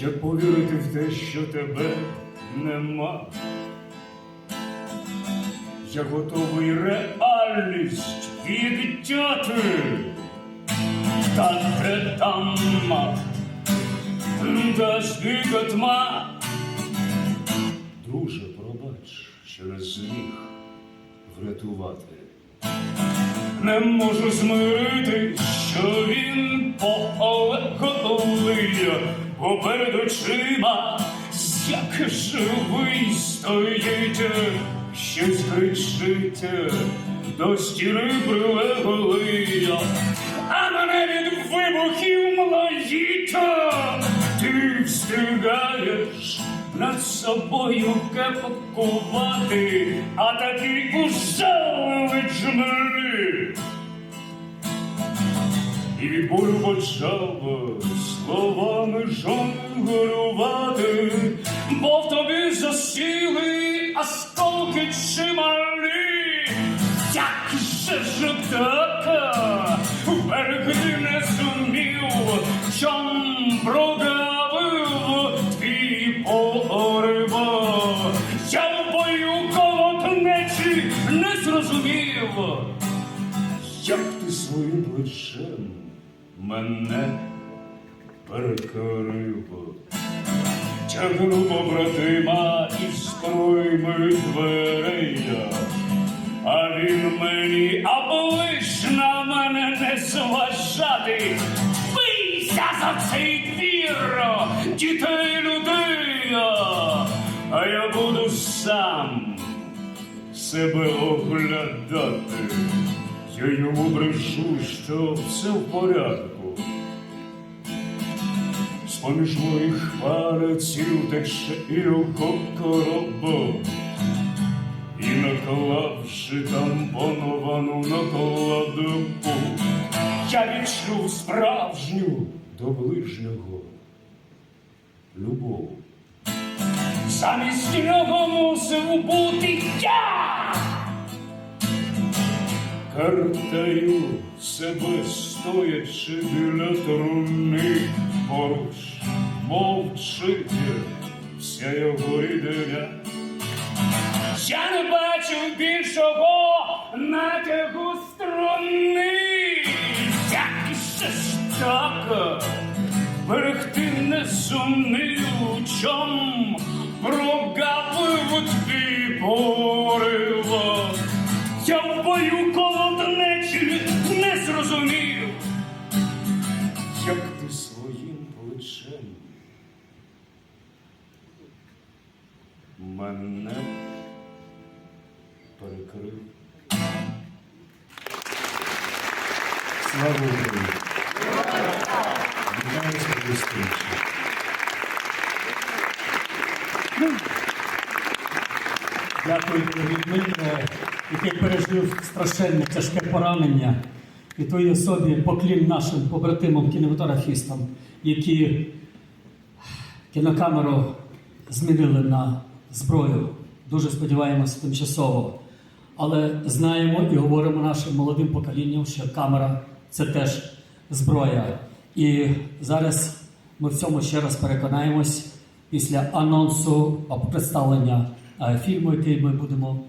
Як повірити в те, що тебе нема? Я готовий реальність відтяти. Та де там та тьма. Друже, пробач, що не зміг врятувати. Не можу змирити, що він поголи поперед очима, як живий стоїть, щось кричить, до стіни прилегли, а мене від вибухів млоїть, ти встигаєш над собою кепкувати, а такий ужалить мене. І від болю почав словами жонглювати, бо в тобі засіли осколки чималі. Як же ж так, берегти не зумів, чом прогавив твій порив. Я в бою колотнечі не зрозумів, як ти своїм плечем мене перекорив. Тягну побратима із пройми дверей, а він мені облиш на мене не зважати. Бийся за цей двір, дітей людей, а я буду сам себе оглядати. Я йому брешу, що все в порядку. З-поміж моїх палеців тече його коробок. І наклавши тампоновану накладку, я відчув справжню до ближнього любов. Замість нього мусив бути я. Картаю себе стоячи біля труни поруч, мовчить вся його ідея. Я не бачив більшого натягу струни. Як же ж так берегти не сумнив, чом прогавив твій порив. Бою колотнечі не зрозумів, як ти своїм плечем мене перекрив. Слава зустрічі! Дякую Дмитро, який пережив страшенне тяжке поранення. І твоїй особі поклін нашим побратимам кінематографістам, які кінокамеру змінили на зброю. Дуже сподіваємося тимчасово. Але знаємо і говоримо нашим молодим поколінням, що камера це теж зброя. І зараз ми в цьому ще раз переконаємось після анонсу представлення е, фільму, який ми будемо